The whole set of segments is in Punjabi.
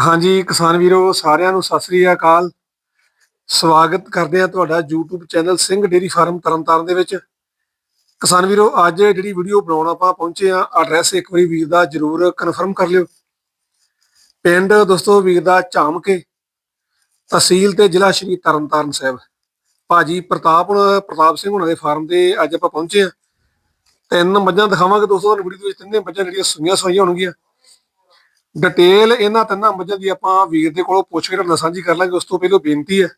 ਹਾਂਜੀ, ਕਿਸਾਨ ਵੀਰੋ, ਸਾਰਿਆਂ ਨੂੰ ਸਤਿ ਸ੍ਰੀ ਅਕਾਲ। ਸਵਾਗਤ ਕਰਦੇ ਆ ਤੁਹਾਡਾ YouTube channel Singh dairy farm Tarn Taran ਦੇ ਵਿੱਚ। ਕਿਸਾਨ ਵੀਰੋ, ਅੱਜ ਜਿਹੜੀ ਵੀਡੀਓ ਬਣਾਉਣ ਆਪਾਂ ਪਹੁੰਚੇ ਆ ਐਡਰੈਸ ਇੱਕ ਵਾਰੀ ਵੀਰ ਦਾ ਜਰੂਰ ਕਨਫਰਮ ਕਰ ਲਿਓ। ਪਿੰਡ ਦੋਸਤੋ ਵੀਰ ਦਾ ਝਾਮਕੇ, ਤਹਿਸੀਲ ਤੇ ਜ਼ਿਲ੍ਹਾ ਸ਼੍ਰੀ ਤਰਨਤਾਰਨ ਸਾਹਿਬ। ਭਾਜੀ ਪ੍ਰਤਾਪ ਹੁਣ- ਪ੍ਰਤਾਪ ਸਿੰਘ ਹੁਣਾਂ ਦੇ ਫਾਰਮ ਤੇ ਅੱਜ ਆਪਾਂ ਪਹੁੰਚੇ ਆ ਤਿੰਨ ਮੱਝਾਂ ਦਿਖਾਵਾਂਗੇ ਦੋਸਤੋ, ਤੁਹਾਨੂੰ ਵੀਡੀਓ ਵਿੱਚ ਤਿੰਨੇ ਮੱਝਾਂ ਜਿਹੜੀਆਂ ਸੂਈਆਂ ਸਵਾਈਆਂ ਹੋਣਗੀਆਂ। ਡਿਟੇਲ ਇਹਨਾਂ ਤਿੰਨਾਂ ਮੱਝਾਂ ਦੀ ਆਪਾਂ ਵੀਰ ਦੇ ਕੋਲੋਂ ਪੁੱਛ ਕੇ ਤੁਹਾਡੇ ਸਾਂਝੀ ਕਰ ਲਾਂਗੇ, ਉਸ ਤੋਂ ਪਹਿਲਾਂ ਬੇਨਤੀ ਹੈ।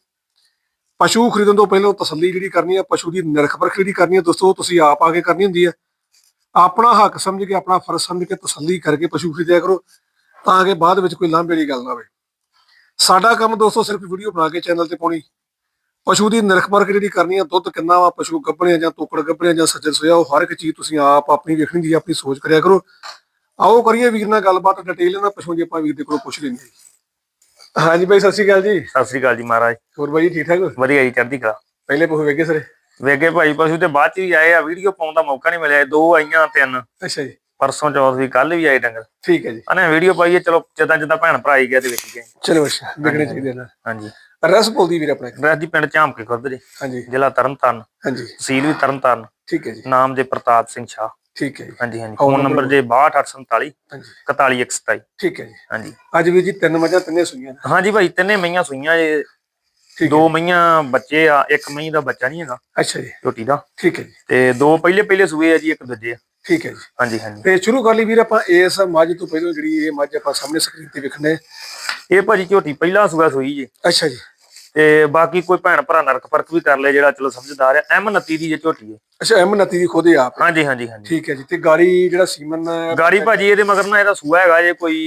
ਪਸ਼ੂ ਖਰੀਦਣ ਤੋਂ ਪਹਿਲਾਂ ਤਸੱਲੀ ਜਿਹੜੀ ਕਰਨੀ ਹੈ, ਪਸ਼ੂ ਦੀ ਨਿਰਖ ਪਰਖ ਜਿਹੜੀ ਕਰਨੀ ਹੈ, ਦੋਸਤੋ, ਤੁਸੀਂ ਆਪ ਆ ਕੇ ਕਰਨੀ ਹੁੰਦੀ ਹੈ। ਆਪਣਾ ਹੱਕ ਸਮਝ ਕੇ, ਆਪਣਾ ਫਰਜ਼ ਸਮਝ ਕੇ ਤਸੱਲੀ ਕਰਕੇ ਪਸ਼ੂ ਖਰੀਦਿਆ ਕਰੋ, ਤਾਂ ਕਿ ਬਾਅਦ ਵਿੱਚ ਕੋਈ ਲਾਂਭੇ ਵਾਲੀ ਗੱਲ ਨਾ ਹੋਵੇ। ਸਾਡਾ ਕੰਮ ਦੋਸਤੋ, ਸਿਰਫ ਵੀਡੀਓ ਬਣਾ ਕੇ ਚੈਨਲ ਤੇ ਪਾਉਣੀ। ਪਸ਼ੂ ਦੀ ਨਿਰਖ ਪਰਖ ਜਿਹੜੀ ਕਰਨੀ ਹੈ, ਦੁੱਧ ਕਿੰਨਾ ਵਾ, ਪਸ਼ੂ ਗੱਭਣਿਆ ਜਾਂ ਤੋਕੜ ਗੱਭਣਿਆ ਜਾਂ ਸੱਜਣ ਸੋਇਆ, ਉਹ ਹਰ ਇੱਕ ਚੀਜ਼ ਤੁਸੀਂ ਆਪ ਆਪਣੀ ਵੇਖਣੀ ਦੀ ਆਪਣੀ ਸੋਚ ਕਰਿਆ ਕਰੋ। ਆਓ ਕਰੀਏ ਵੀਰ ਨਾਲ ਗੱਲਬਾਤ ਡਿਟੇਲ ਇਹਨਾਂ ਪਸ਼ੂ ਦੀ ਆਪਾਂ ਵੀਰ ਦੇ ਕੋਲੋਂ ਪੁੱਛ ਲੈਂਦੇ ਹਾਂ। ਹਾਂਜੀ ਬਾਈ ਸਤਿ ਸ਼੍ਰੀ ਅਕਾਲ ਜੀ। ਸਤਿ ਸ੍ਰੀ ਅਕਾਲ ਜੀ ਮਹਾਰਾਜ। ਹੋਰ ਬਾਈ ਜੀ ਠੀਕ ਠਾਕ ਵਧੀਆ ਜੀ ਚੜ੍ਹਦੀ ਕਲਾ। ਪਹਿਲੇ ਪਸ਼ੂ ਵੇਗੇ ਸਰੇ। ਵੇਗੇ ਭਾਈ ਪਸ਼ੂ ਤੇ ਬਾਅਦ ਚ ਵੀ ਆਏ ਆ ਵੀਡੀਓ ਪਾਉਣ ਦਾ ਮੌਕਾ ਨਹੀਂ ਮਿਲਿਆ ਦੋ ਆਈਆਂ ਤਿੰਨ। ਅੱਛਾ ਜੀ। ਪਰਸੋਂ ਚੌਥ ਵੀ ਕੱਲ ਵੀ ਆਏ ਡੰਗਰ। ਠੀਕ ਹੈ ਜੀ। ਅਨੇ ਵੀਡੀਓ ਪਾਈਏ ਚਲੋ ਜਦਾਂ ਜਦਾਂ ਭੈਣ ਭਰਾ ਹੀ ਗਿਆ ਤੇ ਵੇਖ ਗਏ। ਚਲੋ ਅੱਛਾ ਵਿਕਣੇ ਚਾਹੀਦੇ ਨਾ ਹਾਂਜੀ। ਰਸ ਬੋਲਦੀ ਵੀਰ ਆਪਣਾ ਰੈਸ ਦੀ ਪਿੰਡ ਝਾਮਕੇ ਖੁਰਦ ਜੀ। ਹਾਂਜੀ। ਜ਼ਿਲ੍ਹਾ ਤਰਨਤਾਰਨ। ਹਾਂਜੀ। ਤਹਿਸੀਲ ਵੀ ਤਰਨਤਾਰਨ। ਠੀਕ ਹੈ ਜੀ। ਨਾਮ ਦੇ ਪ੍ਰਤਾਪ ਸਿੰਘ ਸ਼ਾਹ। ਠੀਕ ਹੈ ਜੀ। ਹਾਂਜੀ ਹਾਂਜੀ। ਫੋਨ ਨੰਬਰ ਜੇ 6247 ਹਾਂਜੀ। 41127 ਠੀਕ ਹੈ ਜੀ। ਹਾਂਜੀ। ਅੱਜ ਵੀਰ ਜੀ ਤਿੰਨ ਮੱਝਾਂ ਤਿੰਨੇ ਸੂਈਆਂ ਨੇ। ਹਾਂਜੀ ਭਾਈ ਤਿੰਨੇ ਮਈਆਂ ਸੂਈਆਂ ਜੇ। ਦੋ ਮਈਆਂ ਬੱਚੇ ਆ ਇੱਕ ਮਈ ਦਾ ਬੱਚਾ ਨਹੀਂ ਹੈਗਾ। ਅੱਛਾ ਜੀ। ਝੋਟੀ ਦਾ। ਠੀਕ ਹੈ ਜੀ। ਤੇ ਦੋ ਪਹਿਲੇ ਪਹਿਲੇ ਸੂਏ ਆ ਜੀ ਇੱਕ ਦੂਜੇ ਆ। ਠੀਕ ਹੈ ਜੀ। ਹਾਂਜੀ ਹਾਂਜੀ। ਤੇ ਸ਼ੁਰੂ ਕਰ ਲਈ ਵੀਰ ਆਪਾਂ ਇਸ ਮੱਝ ਤੋਂ ਪਹਿਲਾਂ ਜਿਹੜੀ ਇਹ ਮੱਝ ਆਪਾਂ ਸਾਹਮਣੇ ਸਕਰੀਨ ਤੇ ਵੇਖਣੇ। ਇਹ ਭਾਜੀ ਝੋਟੀ ਪਹਿਲਾ ਸੂਆ ਸੂਈ ਜੀ। ਅੱਛਾ ਜੀ। ਤੇ ਬਾਕੀ ਕੋਈ ਭੈਣ ਭਰਾ ਨਰਕ ਫ਼ਰਕ ਵੀ ਕਰ ਲੈ ਜਿਹੜਾ ਚਲੋ ਸਮਝਦਾਰ ਹੈ। ਐਮ 29 ਦੀ ਜੇ ਝੋਟੀ ਹੈ। ਅੱਛਾ ਐਮ ਨਤੀ ਦੀ ਖੁਦ ਹੀ ਆਪ। ਹਾਂਜੀ ਹਾਂਜੀ ਹਾਂਜੀ। ਠੀਕ ਹੈ ਜੀ ਤੇ ਗਾੜੀ ਜਿਹੜਾ ਸੀਮਨ ਗਾੜੀ ਭਾਜੀ ਇਹਦੇ ਮਗਰ ਨਾ ਇਹਦਾ ਸੂਆ ਹੈਗਾ ਜੇ ਕੋਈ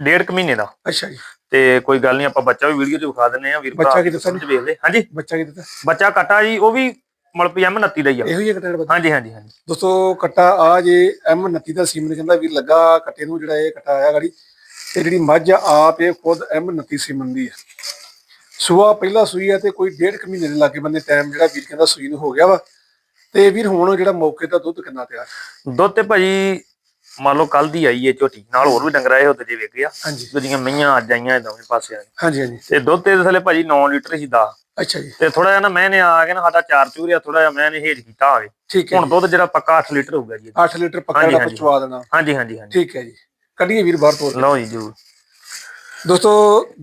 ਡੇਢ ਕੁ ਮਹੀਨੇ ਦਾ। ਅੱਛਾ ਜੀ। ਤੇ ਕੋਈ ਗੱਲ ਨਹੀਂ ਆਪਾਂ ਬੱਚਾ ਵੀ ਵੀਡੀਓ 'ਚ ਵਿਖਾ ਦਿੰਨੇ ਆ ਵੀਰ ਬੱਚਾ ਭਰਾ ਕੀ ਦੱਸਿਆ ਸਮਝ ਵੇਖ ਲੈ। ਹਾਂਜੀ। ਬੱਚਾ ਕੀ ਦਿੱਤਾ ਬੱਚਾ ਕਟਾ ਜੀ ਉਹ ਵੀ ਵੀ ਐਮ 29 ਦਾ ਹੀ ਆ। ਇਹੋ ਹੀ ਹੈ ਕਟਾ ਹਾਂਜੀ ਹਾਂਜੀ ਹਾਂਜੀ। ਦੋਸਤੋ ਕਟਾ ਆ ਜੇ ਐਮ 29 ਦਾ ਸੀਮਨ ਕਹਿੰਦਾ ਵੀਰ ਲੱਗਾ ਕੱਟੇ ਨੂੰ ਜਿਹੜਾ ਇਹ ਕਟਾ ਆਇਆ ਗਾੜੀ ਤੇ ਜਿਹੜੀ ਮੱਝ ਆ, ਆਪ ਇਹ ਖੁਦ ਐਮ 29 ਸੀਮਨ ਦੀ ਹੈ। ਸੂਆ ਪਹਿਲਾ ਸੂਈ ਹੈ ਤੇ ਕੋਈ ਡੇਢ ਕੁ ਮਹੀਨੇ ਦੇ ਲਾਗੇ ਬੰਦੇ ਟਾਈਮ ਜਿਹੜਾ ਵੀਰ ਕਹਿੰਦਾ ਸੂਈ ਨੂੰ ਹੋ ਗਿਆ ਵਾ। ਤੇ ਵੀਰ ਹੁਣ ਜਿਹੜਾ ਮੌਕੇ ਦਾ ਦੁੱਧ ਕਿੰਨਾ ਤਿਆਰ? ਦੁੱਧ ਤੇ ਭਾਜੀ ਮੰਨ ਲਓ ਕੱਲ ਦੀ ਆਈ ਹੈ ਝੋਟੀ ਨਾਲ ਹੋਰ ਵੀ ਡੰਗਰ ਆਏ ਹੁੰਦੇ ਜੇ ਵੇਖਿਆ ਹਾਂਜੀ। ਜਿਹੜੀਆਂ ਮਈਆਂ ਅੱਜ ਆਈਆਂ ਦੋਵੇਂ ਪਾਸੇ ਆਏ ਹਾਂਜੀ ਹਾਂਜੀ। ਤੇ ਦੁੱਧ ਤੇ ਥਲੇ ਭਾਜੀ 9 ਲੀਟਰ ਸੀ ਦਾ। ਅੱਛਾ ਜੀ। ਤੇ ਥੋੜਾ ਜਿਹਾ ਨਾ ਮੈਂ ਨੇ ਆ ਕੇ ਨਾ ਸਾਡਾ ਚਾਰ ਚੂਰਿਆ ਥੋੜਾ ਜਿਹਾ ਮੈਂ ਨੇ ਹੇਜ ਕੀਤਾ ਹੋਵੇ ਠੀਕ ਹੈ ਹੁਣ ਦੁੱਧ ਜਿਹੜਾ ਪੱਕਾ 8 ਲੀਟਰ ਹੋਊਗਾ ਜੀ 8 ਲੀਟਰ ਪੱਕਾ ਜਿਹੜਾ। ਪਚਵਾ ਦੇਣਾ। ਹਾਂਜੀ ਹਾਂਜੀ ਹਾਂਜੀ। ਠੀਕ ਹੈ ਜੀ। ਕੱਢੀਏ ਵੀਰ ਬਾਹਰ ਤੋਰ ਲਓ ਜੀ ਜਰੂਰ। ਦੋਸਤੋ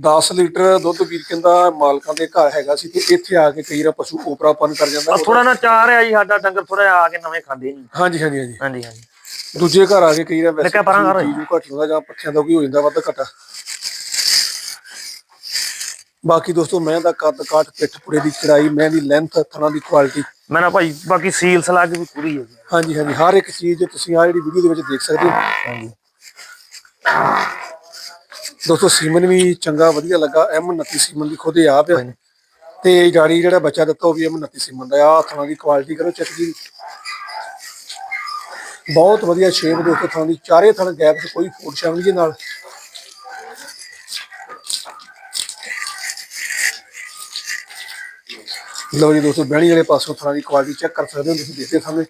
10 ਲੀਟਰ ਦੁੱਧ ਵੀਰ ਕਹਿੰਦਾ ਮਾਲਕਾਂ ਦੇ ਘਰ ਹੈਗਾ ਸੀ ਤੇ ਇੱਥੇ ਆ ਕੇ ਕਈ ਵਾਰ ਪਸ਼ੂ ਉਪਰਾਪਨ ਕਰ ਜਾਂਦਾ ਥੋੜਾ ਨਾ ਚਾਰ ਆ ਜੀ ਸਾਡਾ ਡੰਗਰ ਥੋੜਾ ਆ ਕੇ ਨਵੇਂ ਖਾਂਦੇ ਨਹੀਂ। ਹਾਂਜੀ ਹਾਂਜੀ ਹਾਂਜੀ। ਹਾਂਜੀ ਹਾਂਜੀ। ਦੂਜੇ ਘਰ ਆ ਕੇ ਕਈ ਵਾਰ ਵੈਸੇ ਲੱਗਾ ਪਰਾਂ ਕਰ। ਚੀਜ਼ ਨੂੰ ਘੱਟ ਹੁੰਦਾ ਜਾਂ ਪੱਠਿਆਂ ਦਾ ਕੋਈ ਹੋ ਜਾਂਦਾ ਵੱਧ ਘਟਾ। ਬਾਕੀ ਦੋਸਤੋ ਮੈਂ ਦਾ ਕੱਦ ਕਾਠ ਪਿੱਠ ਪੁੜੇ ਦੀ ਚੜਾਈ ਮੈਂ ਦੀ ਲੈਂਥ ਥਣਾ ਦੀ ਕੁਆਲਿਟੀ ਮੈਂ ਨਾ ਭਾਈ ਬਾਕੀ ਸੀਲ ਸਲਾਗ ਵੀ ਪੂਰੀ ਹੈ ਜੀ। ਹਾਂਜੀ ਹਾਂਜੀ। ਹਰ ਇੱਕ ਚੀਜ਼ ਤੁਸੀਂ ਆ ਜਿਹੜੀ ਵੀਡੀਓ ਦੇ ਵਿੱਚ ਦੇਖ ਸਕਦੇ ਹੋ। ਹਾਂਜੀ। ਦੋਸਤੋ ਸੀਮਨ ਵੀ ਚੰਗਾ ਵਧੀਆ ਲੱਗਾ। ਐਮ 29 ਸੀਮਨ ਦੀ ਖੁਦ ਆਪ ਹੈ ਤੇ ਜਾਰੀ ਜਿਹੜਾ ਬੱਚਾ ਦਿੱਤਾ ਉਹ ਵੀ ਐਮ 29 ਸੀਮਨ ਦਾ ਆ। ਥਣਾ ਦੀ ਕੁਆਲਿਟੀ ਕਰੋ ਚੈੱਕ ਜੀ। ਬਹੁਤ ਵਧੀਆ ਸ਼ੇਪ ਦੋਸਤੋ ਥਣਾ ਦੀ। ਚਾਰੇ ਥਣ ਗੈਪ ਤੇ ਕੋਈ ਫੋਟ ਸ਼ਾਮਲ ਜੀ ਨਾਲ। ਲਓ ਜੀ ਦੋਸਤੋ ਬਹਿਣੀ ਵਾਲੇ ਪਾਸੋਂ ਥਣਾ ਦੀ ਕੁਆਲਿਟੀ ਚੈੱਕ ਕਰ ਸਕਦੇ ਹੋ ਤੁਸੀਂ ਦੇਖਦੇ ਸਾਹਮਣੇ।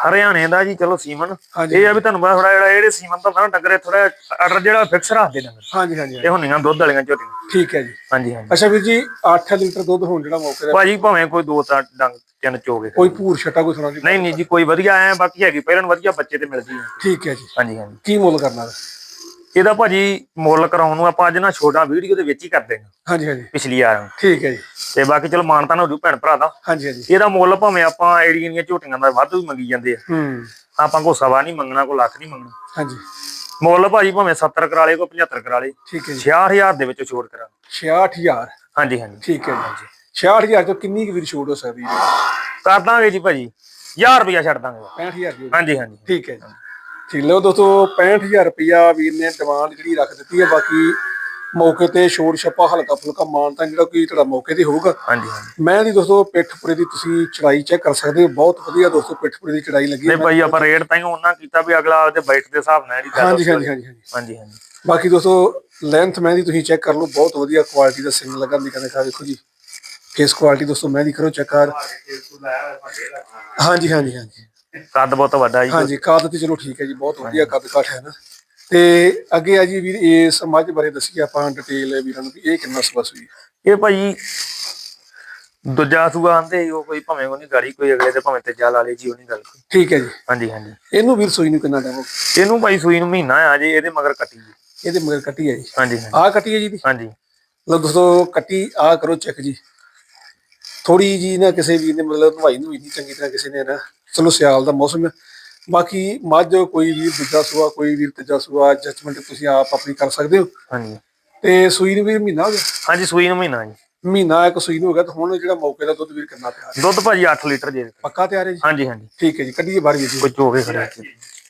ਹਰਿਆਣੇ ਦਾ ਜੀ ਚਲੋ ਸੀਮਨ। ਇਹ ਆ ਵੀ ਤੁਹਾਨੂੰ ਪਤਾ ਥੋੜਾ ਜਿਹੜਾ ਜਿਹੜੇ ਸੀਮਨ ਤੋਂ ਨਾ ਡੰਗਰੇ ਥੋੜਾ ਆਰਡਰ ਜਿਹੜਾ ਫਿਕਸ ਰੱਖਦੇ ਡੰਗਰ ਹਾਂਜੀ ਹਾਂਜੀ ਹਾਂਜੀ। ਇਹ ਹੁੰਦੀਆਂ ਦੁੱਧ ਵਾਲੀਆਂ ਝੋਟੀਆਂ। ਠੀਕ ਹੈ ਜੀ। ਹਾਂਜੀ ਹਾਂਜੀ। ਅੱਛਾ ਵੀਰ ਜੀ 8 ਲੀਟਰ ਦੁੱਧ ਹੋਣ ਜਿਹੜਾ ਮੌਕੇ ਦਾ ਭਾਜੀ ਭਾਵੇਂ ਕੋਈ ਦੋ ਤਾਂ ਡੰਗ ਤਿੰਨ ਚੋਗੇ। ਕੋਈ ਭੂਰ ਛਟਾ ਕੋਈ ਸੁਣਾ ਦੀ ਨਹੀਂ ਨਹੀਂ ਜੀ ਕੋਈ ਵਧੀਆ ਐ ਬਾਕੀ ਹੈਗੀ ਪਹਿਲਾਂ ਵਧੀਆ ਬੱਚੇ ਤੇ ਮਿਲਦੀ ਹੈ ਠੀਕ ਹੈ ਜੀ। ਹਾਂਜੀ ਹਾਂਜੀ। ਕੀ ਮੁੱਲ ਕਰਨਾ? ਇਹਦਾ ਭਾਜੀ ਮੁੱਲ ਕਰਾਉਣ ਨੂੰ ਆਪਾਂ ਅੱਜ ਨਾ ਛੋਟਾ ਵੀਡੀਓ ਦੇ ਵਿੱਚ ਹੀ ਕਰਦੇ ਹਾਂ ਹਾਂਜੀ ਹਾਂਜੀ। ਪਿਛਲੀ ਵਾਰ। ਠੀਕ ਹੈ ਜੀ। ਤੇ ਬਾਕੀ ਚਲੋ ਮਾਨਤਾ ਨਾ ਹੋ ਜੂ ਭੈਣ ਭਰਾ ਦਾ। ਹਾਂਜੀ ਹਾਂਜੀ। ਇਹਦਾ ਮੁੱਲ ਭਾਵੇਂ ਆਪਾਂ ਏੜੀਆਂ ਦੀਆਂ ਝੋਟੀਆਂ ਦਾ ਵੱਧ ਵੀ ਮੰਗੀ ਜਾਂਦੇ ਆ। ਹੂੰ। ਆਪਾਂ ਕੋ ਸਵਾ ਨਹੀਂ ਮੰਗਣਾ ਕੋ ਲੱਖ ਨਹੀਂ ਮੰਗਣਾ। ਹਾਂਜੀ। ਮੁੱਲ ਭਾਜੀ ਭਾਵੇਂ 70 ਕਰਾ ਲੇ ਕੋ 75 ਕਰਾ ਲੇ ਠੀਕ ਹੈ ਜੀ। 66000 ਦੇ ਵਿੱਚ ਛੋੜ ਕਰਾਂ 66000 ਹਾਂਜੀ ਹਾਂਜੀ। ਠੀਕ ਹੈ ਜੀ। 66000 ਤੋਂ ਕਿੰਨੀ ਕੁ ਵੀਰ ਛੋਟ ਹੋ ਸਕਦੀ ਹੈ? ਕਰ ਦਾਂਗੇ ਜੀ ਭਾਜੀ। 1000 ਰੁਪਇਆ ਛੱਡ ਦਾਂਗੇ। 65000 ਦੀ ਹਾਂਜੀ ਹਾਂਜੀ। ਠੀਕ ਹੈ ਜੀ। ਠੀਕ ਲਓ ਦੋਸਤੋ 65000 ਰੁਪਇਆ ਵੀਰ ਨੇ ਡਿਮਾਂਡ ਜਿਹੜੀ ਰੱਖ ਦਿੱਤੀ ਹੈ। ਬਾਕੀ ਮੌਕੇ ਤੇ ਛੋੜ ਛੱਪਾ ਹਲਕਾ ਫੁਲਕਾ ਮਾਨ ਤਾਂ ਜਿਹੜਾ ਕੋਈ ਤੁਹਾਡਾ ਮੌਕੇ ਤੇ ਹੋਊਗਾ। ਹਾਂਜੀ ਹਾਂਜੀ। ਮੈਂ ਦੀ ਦੋਸਤੋ ਪਿੱਠਪੁਰੇ ਦੀ ਤੁਸੀਂ ਚੜਾਈ ਚੈੱਕ ਕਰ ਸਕਦੇ ਹੋ। ਬਹੁਤ ਵਧੀਆ ਦੋਸਤੋ ਪਿੱਠਪੁਰੇ ਦੀ ਚੜਾਈ ਲੱਗੀ ਹੈ। ਨਹੀਂ ਭਾਈ ਆਪਾਂ ਰੇਟ ਤਾਂ ਹੀ ਉਹਨਾਂ ਕੀਤਾ ਵੀ ਅਗਲਾ ਉਹਦੇ ਬਾਈਟ ਦੇ ਹਿਸਾਬ ਨਾਲ ਜਿਹੜੀ ਹਾਂਜੀ ਹਾਂਜੀ ਹਾਂਜੀ। ਹਾਂਜੀ ਬਾਕੀ ਦੋਸਤੋ ਲੈਂਥ ਮਹਿੰਦੀ ਤੁਸੀਂ ਚੈੱਕ ਕਰ ਲਓ। ਬਹੁਤ ਵਧੀਆ ਕੁਆਲਿਟੀ ਦਾ ਸਿੰਗ ਲੱਗਣ ਦੀ ਕਹਿੰਦੇ ਖਾ ਦੇਖੋ ਜੀ। ਫੇਸ ਕੁਆਲਿਟੀ ਦੋਸਤੋ ਮਹਿੰਦੀ ਕਰੋ ਚੈੱਕ ਕਰ। ਹਾਂਜੀ ਹਾਂਜੀ ਹਾਂਜੀ। ਕੱਦ ਬਹੁਤ ਵੱਡਾ ਜੀ। ਹਾਂਜੀ ਕੱਦ ਤੇ ਚਲੋ ਠੀਕ ਹੈ ਜੀ ਬਹੁਤ ਵਧੀਆ ਕੱਦ ਕਾਠ ਹੈ ਨਾ। ਤੇ ਅੱਗੇ ਆ ਜੀ ਵੀਰ ਇਸ ਮੱਝ ਬਾਰੇ ਦੱਸੀਏ ਆਪਾਂ ਡਿਟੇਲ ਵੀਰਾਂ ਨੂੰ ਵੀ ਇਹ ਕਿੰਨਾ ਸਵਾ ਸੂਈ। ਹੈ। ਇਹ ਭਾਜੀ ਦੂਜਾ ਸੂਆ ਆਂਦੇ ਉਹ ਕੋਈ ਭਾਵੇਂ ਉਹ ਨਹੀਂ ਗਾੜੀ ਕੋਈ ਅਗਲੇ ਤੇ ਭਾਵੇਂ ਤੀਜਾ ਲਾ ਲੇ ਜੀ ਉਹ ਨਹੀਂ ਗੱਲ। ਕੋਈ ਠੀਕ ਹੈ ਜੀ। ਹਾਂਜੀ ਹਾਂਜੀ। ਇਹਨੂੰ ਵੀਰ ਸੂਈ ਨੂੰ ਕਿੰਨਾ ਟਾਈਮ ਇਹਨੂੰ ਭਾਈ ਸੂਈ ਨੂੰ ਮਹੀਨਾ ਆ ਜੇ ਇਹਦੇ ਮਗਰ ਕੱਟੀ ਜੀ। ਇਹਦੇ ਮਗਰ ਕੱਟੀ ਹੈ ਜੀ। ਹਾਂਜੀ ਆਹ ਕੱਟੀ ਹੈ ਜੀ ਦੀ ਹਾਂਜੀ। ਲਓ ਦੋਸਤੋ ਕੱਟੀ ਆ ਕਰੋ ਚੈੱਕ ਜੀ। ਥੋੜੀ ਜੀ ਨਾ ਕਿਸੇ ਵੀਰ ਨੇ ਮਤਲਬ ਧਵਾਈ ਨੂੰ ਨਹੀਂ ਚੰਗੀ ਤਰ੍ਹਾਂ ਕਿਸੇ ਨੇ ਨਾ ਚਲੋ ਸਿਆਲ ਦਾ ਮੌਸਮ ਹੈ। ਬਾਕੀ ਮੱਝ ਕੋਈ ਵੀਰ ਦੂਜਾ ਸੂਆ ਕੋਈ ਵੀਰ ਤੀਜਾ ਸੂਆ ਜਜਮੈਂਟ ਤੁਸੀਂ ਆਪ ਆਪਣੀ ਕਰ ਸਕਦੇ ਹੋ। ਹਾਂਜੀ। ਤੇ ਸੂਈ ਨੂੰ ਵੀਰ ਮਹੀਨਾ ਹੋ ਗਿਆ? ਹਾਂਜੀ ਸੂਈ ਨੂੰ ਮਹੀਨਾ ਜੀ ਮਹੀਨਾ ਇੱਕ ਸੂਈ ਨੂੰ ਹੋ ਗਿਆ ਤਾਂ ਹੁਣ ਜਿਹੜਾ ਮੌਕੇ ਦਾ ਦੁੱਧ ਵੀਰ ਕਿੰਨਾ ਤਿਆਰ ਹੈ? ਦੁੱਧ ਭਾਜੀ 8 ਲੀਟਰ ਜੇ ਪੱਕਾ ਤਿਆਰ ਹੈ ਜੀ? ਹਾਂਜੀ ਹਾਂਜੀ। ਠੀਕ ਹੈ ਜੀ ਕੱਢੀਏ ਬਾਹਰ ਜੀ। ਕੋਈ ਚੋਗੇ ਖੜੇ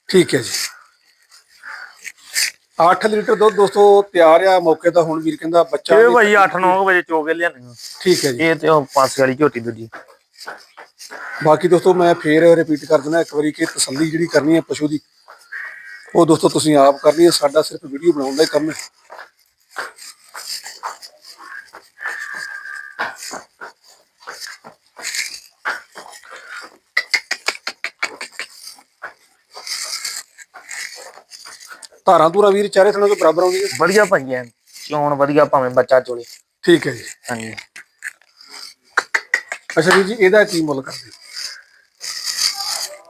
ਠੀਕ ਹੈ ਜੀ। 8 ਲੀਟਰ ਦੁੱਧ ਦੋਸਤੋ ਤਿਆਰ ਆ ਮੌਕੇ ਦਾ ਹੁਣ ਵੀਰ ਕਹਿੰਦਾ ਬੱਚਾ ਇਹ ਵੀ- ਭਾਜੀ 8-9 ਵਜੇ ਚੋਗੇ ਲਿਆਣੇ ਠੀਕ ਹੈ ਜੀ। ਇਹ ਤੇ ਉਹ ਪਾਸੇ ਵਾਲੀ ਝੋਟੀ ਦੂਜੀ। ਬਾਕੀ ਦੋਸਤੋ ਮੈਂ ਫੇਰ ਰਿਪੀਟ ਕਰ ਦਿੰਦਾ ਇੱਕ ਵਾਰੀ ਕਿ ਤਸੱਲੀ ਜਿਹੜੀ ਕਰਨੀ ਹੈ ਪਸ਼ੂ ਦੀ ਉਹ ਦੋਸਤੋ ਤੁਸੀਂ ਆਪ ਕਰਨੀ ਹੈ। ਸਾਡਾ ਸਿਰਫ ਵੀਡੀਓ ਬਣਾਉਣ ਦਾ ਹੀ ਕੰਮ ਹੈ। ਧਾਰਾਂ ਧੂਰਾ ਵੀਰ ਚਾਰੇ ਥਣਾਂ ਤੋਂ ਬਰਾਬਰ ਆਉਂਦੀ ਹੈ। ਵਧੀਆ ਭਾਈ ਐ ਚੋਣ ਵਧੀਆ ਭਾਵੇਂ ਬੱਚਾ ਚੋਲੇ। ਠੀਕ ਹੈ ਜੀ। ਹਾਂਜੀ। ਅੱਛਾ ਵੀਰ ਜੀ ਇਹਦਾ ਕੀ ਮੁੱਲ ਕਰਦੇ?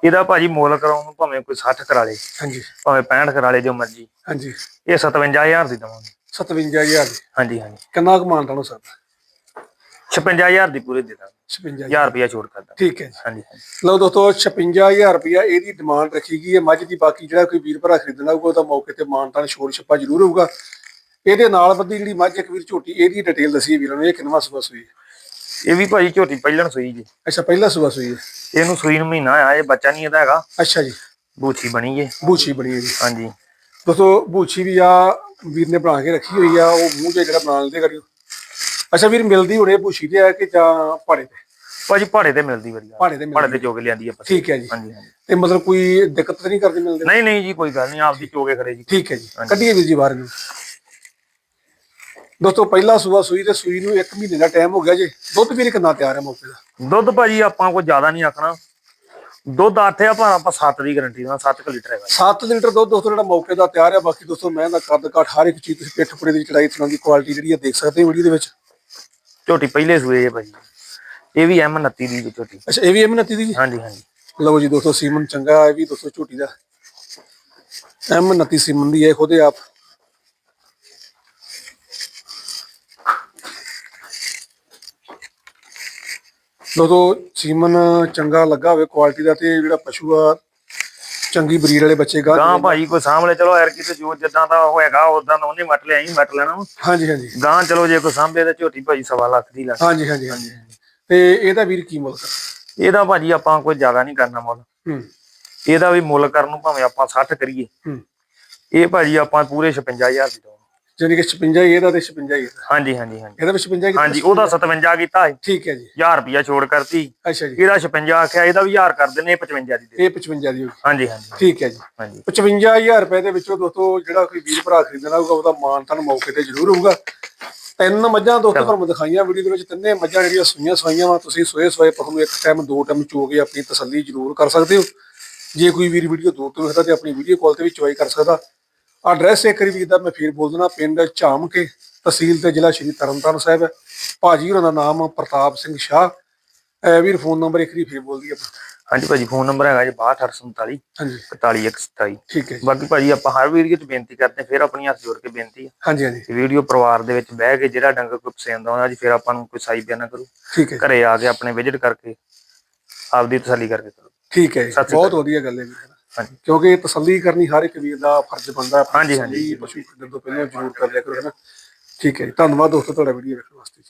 ਇਹਦਾ ਭਾਜੀ ਮੁੱਲ ਕਰਾਉਣ ਨੂੰ ਭਾਵੇਂ ਕੋਈ 60 ਕਰਾ ਲੇ ਹਾਂਜੀ। ਭਾਵੇਂ 65 ਕਰਾ ਲੇ ਜੋ ਮਰਜ਼ੀ। ਹਾਂਜੀ। ਇਹ 57000 ਦੀ ਦਵਾਂਗੇ। 57000 ਦੀ? ਹਾਂਜੀ ਹਾਂਜੀ। ਕਿੰਨਾ ਕੁ ਮਾਨਤਾ ਨੂੰ ਸਕਦਾ 56000 ਦੀ ਪੂਰੀ ਦੇ ਦਾਂਗੇ। 56000 1000 ਰੁਪਇਆ ਛੋੜ ਕਰ ਦਾਂਗੇ। ਠੀਕ ਹੈ ਜੀ। ਹਾਂਜੀ ਲਓ ਦੋਸਤੋ 56000 ਰੁਪਇਆ ਇਹਦੀ ਡਿਮਾਂਡ ਰੱਖੀ ਗਈ ਹੈ। ਮੱਝ ਦੀ ਬਾਕੀ ਜਿਹੜਾ ਕੋਈ ਵੀਰ ਭਰਾ ਖਰੀਦਣਾ ਹੋਊਗਾ ਉਹਦਾ ਮੌਕੇ ਤੇ ਮਾਨਤਾਨ ਛੋੜ ਛੱਪਾ ਜ਼ਰੂਰ ਹੋਊਗਾ। ਇਹਦੇ ਨਾਲ ਬੱਦੀ ਜਿਹੜੀ ਮੱਝ ਇੱਕ ਵੀਰ ਝੋਟੀ ਇਹਦੀ ਡਿਟੇਲ ਦੱਸੀ ਵੀਰਾਂ ਨੂੰ ਇਹ ਕਿੰਨਵਾ ਸੂਆ ਸੂਈ ਇਹ ਵੀ ਭਾਜੀ ਝੋਟੀ ਪਹਿਲਣ ਸੂਈ ਜੀ। ਅੱਛਾ ਪਹਿਲਾ ਸੂਆ ਸੂਈ ਹੈ। ਇਹਨੂੰ ਸੂਈ ਨੂੰ ਮਹੀਨਾ ਆ ਇਹ ਬੱਚਾ ਨਹੀਂ ਇਹਦਾ ਹੈਗਾ। ਅੱਛਾ ਜੀ। ਬੂਛੀ ਬਣੀ ਜੇ। ਬੂਛੀ ਬਣੀ ਹੈ ਜੀ। ਹਾਂਜੀ। ਦੋਸਤੋ ਬੂਛੀ ਵੀ ਆ ਵੀਰ ਨੇ ਬਣਾ ਕੇ ਰੱਖੀ ਹੋਈ ਆ ਉਹ ਮੂੰਹ ਤੇ ਜਿਹੜਾ ਬਣਾ ਲੈਂਦੇ ਕਰਿਓ। ਅੱਛਾ ਵੀਰ ਮਿਲਦੀ ਹੁਣੇ ਬੂਛੀ ਤੇ ਆ ਕਿ ਜਾਂ ਪਹਾੜੇ ਤੇ? ਭਾਜੀ ਪਹਾੜੇ ਤੇ ਮਿਲਦੀ ਵਧੀਆ। ਪਹਾੜੇ ਤੇ ਮਿਲਦੀ ਤੇ ਚੋਗ ਲਿਆਂਦੀ ਆਪਾਂ। ਠੀਕ ਹੈ ਜੀ। ਹਾਂਜੀ ਤੇ ਮਤਲਬ ਕੋਈ ਦਿੱਕਤ ਤਾਂ ਨਹੀਂ ਕਰਦੇ ਮਿਲਦੇ? ਨਹੀਂ ਨਹੀਂ ਜੀ ਕੋਈ ਗੱਲ ਨਹੀਂ ਆਪਦੀ ਚੋਗੇ ਖੜੇ ਜੀ। ਠੀਕ ਹੈ ਜੀ। ਕੱਢੀਏ ਵੀਰ ਜੀ ਬਾਹਰ ਨੂੰ ਦੋਸਤੋ ਪਹਿਲਾ ਸੂਆ ਸੂਈ ਤੇ ਸੂਈ ਨੂੰ 1 ਮਹੀਨੇ ਦਾ ਟਾਈਮ ਹੋ ਗਿਆ ਜੀ। ਦੁੱਧ ਵੀਰ ਕਿੰਨਾ ਤਿਆਰ ਹੈ ਮੌਕੇ ਦਾ। ਦੁੱਧ ਭਾਜੀ ਆਪਾਂ ਕੋਈ ਜ਼ਿਆਦਾ ਨਹੀਂ ਆਖਣਾ। ਦੁੱਧ ਅੱਠ ਆ ਪਰ ਆਪਾਂ 7 ਦੀ ਗਾਰੰਟੀ ਨਾਲ 7 ਲੀਟਰ ਹੈਗਾ। 7 ਲੀਟਰ ਦੁੱਧ ਦੋਸਤੋ ਜਿਹੜਾ ਮੌਕੇ ਦਾ ਤਿਆਰ ਹੈ। ਬਾਕੀ ਦੋਸਤੋ ਮੈਂ ਦਾ ਕੱਦ ਕਾਠ ਹਰ ਇੱਕ ਚੀਜ਼ ਤੁਸੀਂ ਪਿੱਠ ਪੁੜੇ ਦੀ ਚੜਾਈ ਥਾਂ ਦੀ ਕੁਆਲਿਟੀ ਜਿਹੜੀ ਹੈ ਦੇਖ ਸਕਦੇ ਹੋ ਵੀਡੀਓ ਦੇ ਵਿੱਚ। ਝੋਟੀ ਪਹਿਲੇ ਸੂਏ ਹੈ ਭਾਜੀ। ਇਹ ਵੀ ਐਮ 29 ਦੀ ਝੋਟੀ। ਅੱਛਾ ਇਹ ਵੀ ਐਮ ਨਤੀ ਦੀ ਜੀ? ਹਾਂਜੀ ਹਾਂਜੀ। ਲਓ ਜੀ ਦੋਸਤੋ ਸੀਮਨ ਚੰਗਾ ਹੈ ਵੀ ਦੋਸਤੋ ਝੋਟੀ ਦਾ। ਐਮ ਨਤੀ ਸੀਮਨ ਦੀ ਹੈ ਖੁਦੇ ਆਪ। ਦੋਸਤੋ ਸੀਮਨ ਚੰਗਾ ਲੱਗਾ ਹੋਵੇ ਕੁਆਲਿਟੀ ਦਾ ਤੇ ਜਿਹੜਾ ਪਸ਼ੂ ਆ ਚੰਗੀ ਬਰੀਡ ਵਾਲੇ ਬੱਚੇ ਗਾ ਗਾਂ ਭਾਜੀ ਕੋਈ ਸਾਹਮਣੇ ਚਲੋ ਯਾਰ ਕਿਤੇ ਜੋ ਜਿੱਦਾਂ ਦਾ ਹੋਏਗਾ ਉਦਾਂ ਦਾ ਉਹਨੇ ਮਟ ਲਿਆ ਹੀ ਮਟ ਲੈਣਾ। ਹਾਂਜੀ ਹਾਂਜੀ। ਗਾਂ ਚਲੋ ਜੇ ਕੋਈ ਸਾਂਭੇ ਤੇ ਝੋਟੀ ਭਾਜੀ ਸਵਾ ਲੱਖ ਦੀ ਲੱਗ ਹਾਂਜੀ ਹਾਂਜੀ ਹਾਂਜੀ। ਤੇ ਇਹਦਾ ਵੀਰ ਕੀ ਮੁੱਲ ਕਰ ਇਹਦਾ ਭਾਜੀ ਆਪਾਂ ਕੋਈ ਜ਼ਿਆਦਾ ਨਹੀਂ ਕਰਨਾ ਮੁੱਲ। ਹੂੰ। ਇਹਦਾ ਵੀ ਮੁੱਲ ਕਰਨ ਨੂੰ ਭਾਵੇਂ ਆਪਾਂ 60 ਕਰੀਏ। ਹੂੰ। ਇਹ ਭਾਜੀ ਆਪਾਂ ਪੂਰੇ 56000 ਦੀ ਜਾਨੀ ਕਿ 56 ਹੀ ਇਹਦਾ ਤੇ 56 ਹੀ ਇਹਦਾ ਹਾਂਜੀ ਹਾਂਜੀ ਹਾਂਜੀ। ਇਹਦਾ ਵੀ 56 ਕੀਤਾ? ਹਾਂਜੀ ਉਹਦਾ 57 ਕੀਤਾ ਸੀ। ਠੀਕ ਹੈ ਜੀ। 1000 ਰੁਪਇਆ ਛੋੜ ਕਰਤੀ। ਅੱਛਾ ਜੀ। ਇਹਦਾ 56 ਆਖਿਆ ਇਹਦਾ ਵੀ 1000 ਕਰ ਦਿੰਨੇ 55 ਦੀ ਦੇ ਇਹ 55 ਦੀ ਹਾਂਜੀ ਹਾਂਜੀ। ਠੀਕ ਹੈ ਜੀ। ਹਾਂਜੀ। 55000 ਰੁਪਏ ਦੇ ਵਿੱਚੋਂ ਦੋਸਤੋ ਜਿਹੜਾ ਕੋਈ ਵੀਰ ਭਰਾ ਖਰੀਦਣਾ ਹੋਊਗਾ ਉਹਦਾ ਮਾਨ ਤੁਹਾਨੂੰ ਮੌਕੇ ਤੇ ਜ਼ਰੂਰ ਹੋਊਗਾ। ਤਿੰਨ ਮੱਝਾਂ ਦੋਸਤੋ ਤੁਹਾਨੂੰ ਦਿਖਾਈਆਂ ਵੀਡੀਓ ਦੇ ਵਿੱਚ। ਤਿੰਨੇ ਮੱਝਾਂ ਜਿਹੜੀਆਂ ਸੂਈਆਂ ਸਵਾਈਆਂ ਵਾ ਤੁਸੀਂ ਸੋਏ ਸੋਏ ਪਸ਼ੂ ਨੂੰ ਇੱਕ ਟਾਈਮ ਦੋ ਟਾਈਮ ਚੋ ਕੇ ਆਪਣੀ ਤਸੱਲੀ ਜ਼ਰੂਰ ਕਰ ਸਕਦੇ ਹੋ। ਜੇ ਕੋਈ ਵੀਰ ਵੀਡੀਓ ਦੂਰ ਤੋਂ ਵੇਖਦਾ ਤੇ ਆਪਣੀ ਵੀਡੀਓ ਕਾਲ ਤੇ ਵੀ ਚੁਆਈ ਕਰ ਸਕਦਾ। ਐਡਰੈਸ ਇੱਕ ਵਾਰੀ ਦਾ ਮੈਂ ਫੇਰ ਬੋਲ ਦੇਣਾ ਪਿੰਡ ਝਾਮਕੇ ਤਹਿਸੀਲ ਤੇ ਜ਼ਿਲ੍ਹਾ ਸ਼੍ਰੀ ਤਰਨਤਾਰਨ ਸਾਹਿਬ ਹੈ। ਭਾਜੀ ਉਹਨਾਂ ਦਾ ਨਾਮ ਪ੍ਰਤਾਪ ਸਿੰਘ ਸ਼ਾਹ। ਇਹ ਵੀਰ ਫੋਨ ਨੰਬਰ ਇੱਕ ਵਾਰੀ ਫੇਰ ਬੋਲ ਦਈਏ ਆਪਾਂ। ਹਾਂਜੀ ਭਾਜੀ ਫੋਨ ਨੰਬਰ ਹੈਗਾ ਜੀ 62847 ਹਾਂਜੀ। 41127 ਠੀਕ ਹੈ ਬਾਕੀ ਭਾਜੀ ਆਪਾਂ ਹਰ ਵੀਡੀਓ 'ਚ ਬੇਨਤੀ ਕਰਦੇ ਹਾਂ ਫਿਰ ਆਪਣੀ ਹੱਥ ਜੋੜ ਕੇ ਬੇਨਤੀ ਹੈ। ਹਾਂਜੀ ਹਾਂਜੀ। ਵੀਡੀਓ ਪਰਿਵਾਰ ਦੇ ਵਿੱਚ ਬਹਿ ਕੇ ਜਿਹੜਾ ਡੰਗਰ ਕੋਈ ਪਸੰਦ ਆਉਂਦਾ ਜੀ ਫਿਰ ਆਪਾਂ ਨੂੰ ਕੋਈ ਸਾਈ ਬਿਆਨਾ ਕਰੂ। ਠੀਕ ਹੈ ਘਰੇ ਆ ਕੇ ਆਪਣੇ ਵਿਜ਼ਿਟ ਕਰਕੇ ਆਪਦੀ ਤਸੱਲੀ ਕਰਕੇ ਕਰੋ। ਠੀਕ ਹੈ ਬਹੁਤ ਵਧੀਆ ਗੱਲ ਹੈ ਵੀਰ। ਹਾਂਜੀ ਕਿਉਂਕਿ ਤਸੱਲੀ ਕਰਨੀ ਹਰ ਇੱਕ ਵੀਰ ਦਾ ਫਰਜ਼ ਬਣਦਾ ਹੈ। ਹਾਂਜੀ, ਹਾਂਜੀ, ਪਸ਼ੂ ਖਰੀਦਣ ਤੋਂ ਪਹਿਲਾਂ ਜ਼ਰੂਰ ਕਰ ਲਿਆ ਕਰੋ ਹੈ ਨਾ ਠੀਕ ਹੈ ਜੀ ਧੰਨਵਾਦ ਦੋਸਤੋ ਤੁਹਾਡਾ ਵੀਡੀਓ ਵੇਖਣ ਵਾਸਤੇ ਜੀ